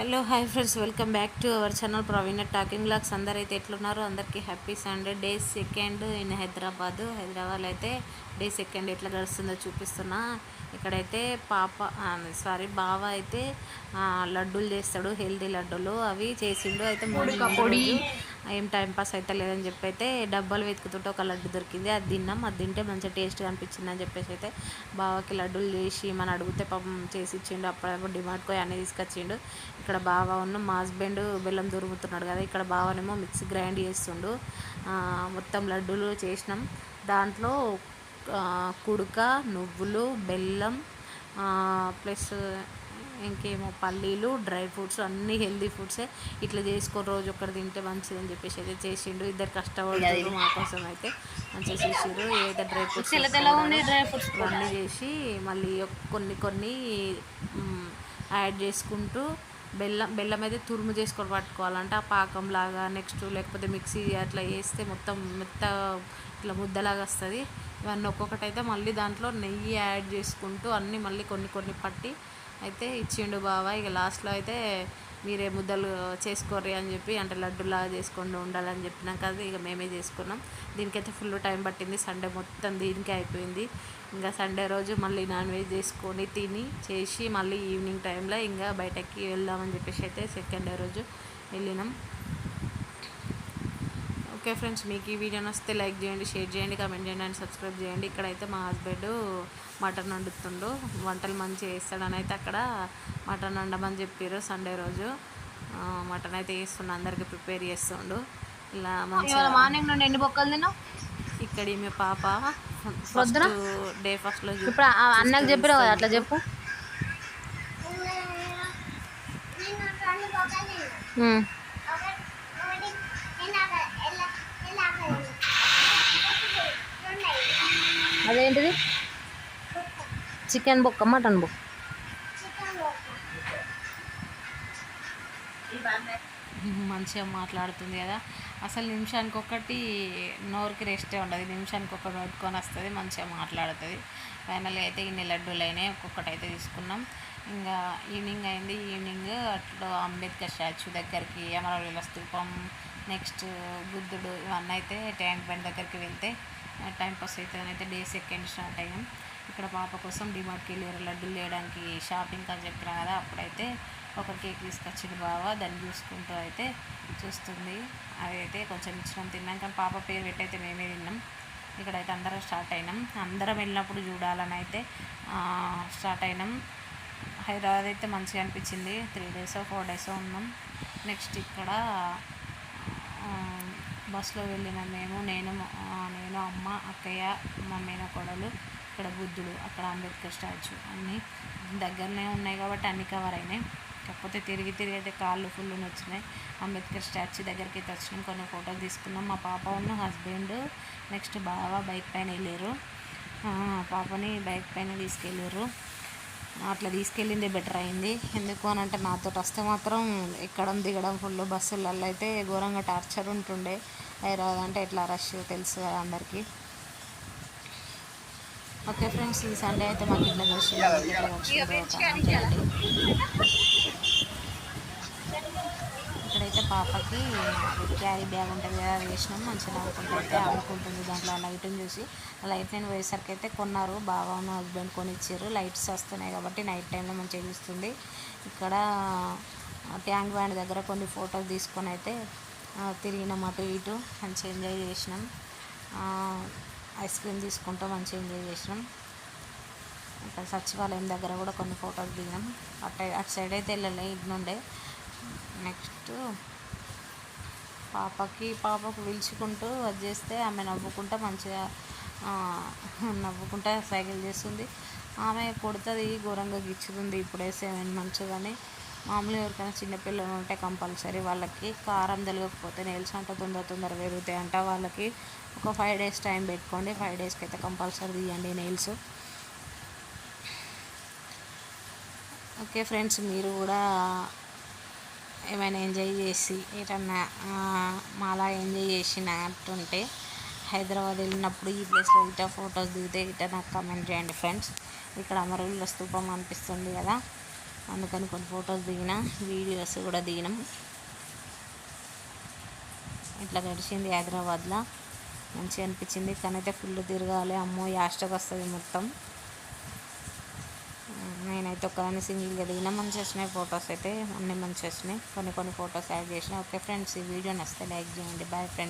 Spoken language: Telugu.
Hello hi friends. Welcome back to our channel Praveena talking blogs. అందరు అయితే ఎట్లున్నారు అందరికీ happy Sunday. Day second in Hyderabad. Hyderabad అయితే డే సెకండ్ ఎట్లా గడుస్తుందో చూపిస్తున్నా. ఇక్కడైతే పాప సారీ బావ అయితే లడ్డూలు చేస్తాడు హెల్దీ లడ్డూలు. అవి చేసిండు. అయితే మూడు పొడి. ఏం టైంపాస్ అయితే లేదని చెప్పి అయితే డబ్బాలు వెతుకుతుంటే ఒక లడ్డు దొరికింది. అది తిన్నాం. అది తింటే మంచిగా టేస్ట్గా అనిపించింది అని చెప్పేసి అయితే బావకి లడ్డూలు చేసి మన అడిగితే పాపం చేసి ఇచ్చిండు. అప్పుడప్పుడు డిమాండ్ పోయి అన్నీ తీసుకొచ్చిండు. ఇక్కడ బావ ఉన్న మా హస్బెండ్ బెల్లం దొరుకుతున్నాడు కదా ఇక్కడ బావనేమో మిక్సీ గ్రైండ్ చేస్తుండు. మొత్తం లడ్డూలు చేసినాం. దాంట్లో కుడుక నువ్వులు బెల్లం ప్లస్ ఇంకేమో పల్లీలు డ్రై ఫ్రూట్స్ అన్నీ హెల్దీ ఫుడ్సే ఇట్లా చేసుకొని రోజు ఒకటి తింటే మంచిదని చెప్పేసి అయితే చేసిండు ఇద్దరు కష్టపడుతున్నారు మా కోసం అయితే. మంచిగా చేసిండ్రు. ఏదైతే డ్రై ఫ్రూట్స్ డ్రై ఫ్రూట్స్ ఇవన్నీ చేసి మళ్ళీ కొన్ని కొన్ని యాడ్ చేసుకుంటూ బెల్లం బెల్లం అయితే తురుము చేసుకొని పట్టుకోవాలంటే. ఆ పాకం లాగా నెక్స్ట్ లేకపోతే మిక్సీ అట్లా వేస్తే మొత్తం మెత్త ఇట్లా ముద్దలాగా వస్తుంది. ఇవన్నీ ఒక్కొక్కటి అయితే మళ్ళీ దాంట్లో నెయ్యి యాడ్ చేసుకుంటూ అన్నీ మళ్ళీ కొన్ని కొన్ని పట్టి అయితే ఇచ్చిండు బావ ఇక లాస్ట్లో అయితే మీరే ముద్దలు చేసుకోర్రి అని చెప్పి అంటే లడ్డులాగా చేసుకోండి ఉండాలని చెప్పినాక అది ఇక మేమే చేసుకున్నాం. దీనికైతే ఫుల్ టైం పట్టింది. సండే మొత్తం దీనికే అయిపోయింది. ఇంకా సండే రోజు మళ్ళీ నాన్ వెజ్ చేసుకొని తిని చేసి మళ్ళీ ఈవినింగ్ టైంలో ఇంకా బయటకి వెళ్దామని చెప్పేసి అయితే సెకండ్ డే రోజు వెళ్ళినాం. ఓకే ఫ్రెండ్స్ మీకు ఈ వీడియో నచ్చితే లైక్ చేయండి షేర్ చేయండి కామెంట్ చేయండి అండ్ సబ్స్క్రైబ్ చేయండి. ఇక్కడైతే మా హస్బెండ్ మటన్ వండుతుండు. వంటలు మంచిగా చేస్తాడని అయితే అక్కడ మటన్ వండమని చెప్పారు సండే రోజు. మటన్ అయితే చేస్తుండు అందరికి ప్రిపేర్ చేస్తుండు. ఇలా మంచిగా మార్నింగ్ నుండి ఎన్ని బొక్కలు తిన్నావు? ఇక్కడ ఈమె పాప ఫస్ట్? డే ఫస్ట్లో ఇప్పుడు ఆ అన్నకు చెప్పినా కదా అట్లా చెప్పు. అదేంటిది? చికెన్ బొక్క మటన్ బొక్క. మంచిగా మాట్లాడుతుంది కదా. అసలు నిమిషానికి ఒకటి నోరుకి రెస్టే ఉండదు. నిమిషానికి ఒకటి పట్టుకొని వస్తుంది మంచిగా మాట్లాడుతుంది. ఫైనల్గా అయితే ఇన్ని లడ్డూలు అయినాయి ఒక్కొక్కటి అయితే తీసుకున్నాం. ఇంకా ఈవినింగ్ అయింది ఈవినింగ్ అట్లా అంబేద్కర్ స్టాచ్యూ దగ్గరికి అమరవీల స్తూపం నెక్స్ట్ బుద్ధుడు ఇవన్నీ అయితే ట్యాంక్ బండ్ దగ్గరికి వెళ్తే టైం పాస్ అవుతుంది అయితే డే సెకండ్ స్టార్ట్ అయ్యాం. ఇక్కడ పాప కోసం డిమార్ట్కి వెళ్ళారు లడ్డూలు వేయడానికి షాపింగ్ అని చెప్పినా కదా అప్పుడైతే ఒక కేక్ తీసుకొచ్చింది బావ దాన్ని చూసుకుంటూ అయితే చూస్తుంది. అవి అయితే కొంచెం ఇచ్చినాం తిన్నాం. కానీ పాప పేరు పెట్టయితే మేమే తిన్నాం. ఇక్కడైతే అందరం స్టార్ట్ అయినాం. అందరం వెళ్ళినప్పుడు చూడాలని అయితే స్టార్ట్ అయినాం. హైదరాబాద్ అయితే మంచిగా అనిపించింది. త్రీ డేస్ ఫోర్ డేస్ ఉన్నాం. నెక్స్ట్ ఇక్కడ బస్సులో వెళ్ళిన మేము నేను నేను అమ్మ అక్కయ్య మా మేనకోడలు ఇక్కడ బుద్ధుడు అక్కడ అంబేద్కర్ స్టాచ్యూ అన్నీ దగ్గరనే ఉన్నాయి కాబట్టి అన్ని కవర్ అయినాయి. కాకపోతే తిరిగి తిరిగి అయితే కాళ్ళు ఫుల్ వచ్చినాయి అంబేద్కర్ స్టాచ్యూ దగ్గరికి అయితే వచ్చినాం. కొన్ని ఫోటోలు తీసుకున్నాం. మా పాప ఉన్న హస్బెండ్ నెక్స్ట్ బావ బైక్ పైన వెళ్ళారు. పాపని బైక్ పైన తీసుకెళ్ళారు. అట్లా తీసుకెళ్ళిందే బెటర్ అయింది. ఎందుకు అని అంటే నాతో వస్తే మాత్రం ఎక్కడం దిగడం ఫుల్ బస్సులలో అయితే ఘోరంగా టార్చర్ ఉంటుండే. హైదరాబాద్ అంటే ఎట్లా రష్ తెలుసు కదా అందరికీ. ఓకే ఫ్రెండ్స్ ఈ సండే అయితే మాకు ఇట్లా దర్శనం ఇట్లా పాపకి క్యారీ బ్యాగ్ ఉంటుంది కదా అది వేసినాం మంచిగా నవ్వుకుంటూ అయితే ఆడుకుంటుంది దాంట్లో ఆ లైట్ని చూసి. ఆ లైట్ నేను పోయేసరికి అయితే కొన్నారు. బాగా మా హస్బెండ్ కొని ఇచ్చారు లైట్స్ వస్తున్నాయి కాబట్టి నైట్ టైంలో మంచిగా చూస్తుంది. ఇక్కడ ట్యాంక్ బ్యాండ్ దగ్గర కొన్ని ఫోటోలు తీసుకొని అయితే తిరిగినాం అటు ఇటు. మంచిగా ఎంజాయ్ చేసినాం. ఐస్ క్రీమ్ తీసుకుంటూ మంచిగా ఎంజాయ్ చేసినాం. ఇక్కడ సచివాలయం దగ్గర కూడా కొన్ని ఫోటోలు దిగినాం. అటు అటు సైడ్ అయితే వెళ్ళలే ఇటు నుండే. నెక్స్ట్ పాపకి పాపకు పిలుచుకుంటూ అది చేస్తే ఆమె నవ్వుకుంటా మంచిగా ఆ, నవ్వుకుంటా సైకిల్ చేస్తుంది. ఆమె కొడుతుంది ఘోరంగా గిచ్చుతుంది ఇప్పుడే సెవెన్ మంత్స్ కానీ మామూలుగా ఎవరికైనా చిన్నపిల్లలు ఉంటే కంపల్సరీ వాళ్ళకి కారం తెలియకపోతే నెయిల్స్ అంట తొందర తొందర పెరుగుతాయి అంట వాళ్ళకి. ఒక ఫైవ్ డేస్ టైం పెట్టుకోండి. ఫైవ్ డేస్కి అయితే కంపల్సరీ తీయండి నెయిల్స్ ఓకే ఫ్రెండ్స్ మీరు కూడా ఏమైనా ఎంజాయ్ చేసి ఏదన్నా మాలా ఎంజాయ్ చేసినట్టుంటే హైదరాబాద్ వెళ్ళినప్పుడు ఈ ప్లేస్లో ఇట్లా ఫొటోస్ దిగితే ఇట నాకు కమెంట్ చేయండి ఫ్రెండ్స్ ఇక్కడ అమరవీళ్ళ స్థూపం అనిపిస్తుంది కదా. అందుకని కొన్ని ఫొటోస్ దిగిన వీడియోస్ కూడా దిగినాం. ఇట్లా గడిచింది హైదరాబాద్లో. మంచిగా అనిపించింది. కానీ అయితే ఫుల్ తిరగాలి. అమ్మో యాస్టకు వస్తుంది మొత్తం. నేనైతే ఒకదాన్ని సింగిల్గా దిగిన మంచిగా వచ్చినాయి ఫొటోస్ అయితే అన్నీ మంచిగా వచ్చినాయి. కొన్ని కొన్ని ఫొటోస్ యాడ్ చేసిన. ఓకే ఫ్రెండ్స్ ఈ వీడియో నచ్చితే లైక్ చేయండి. Bye friends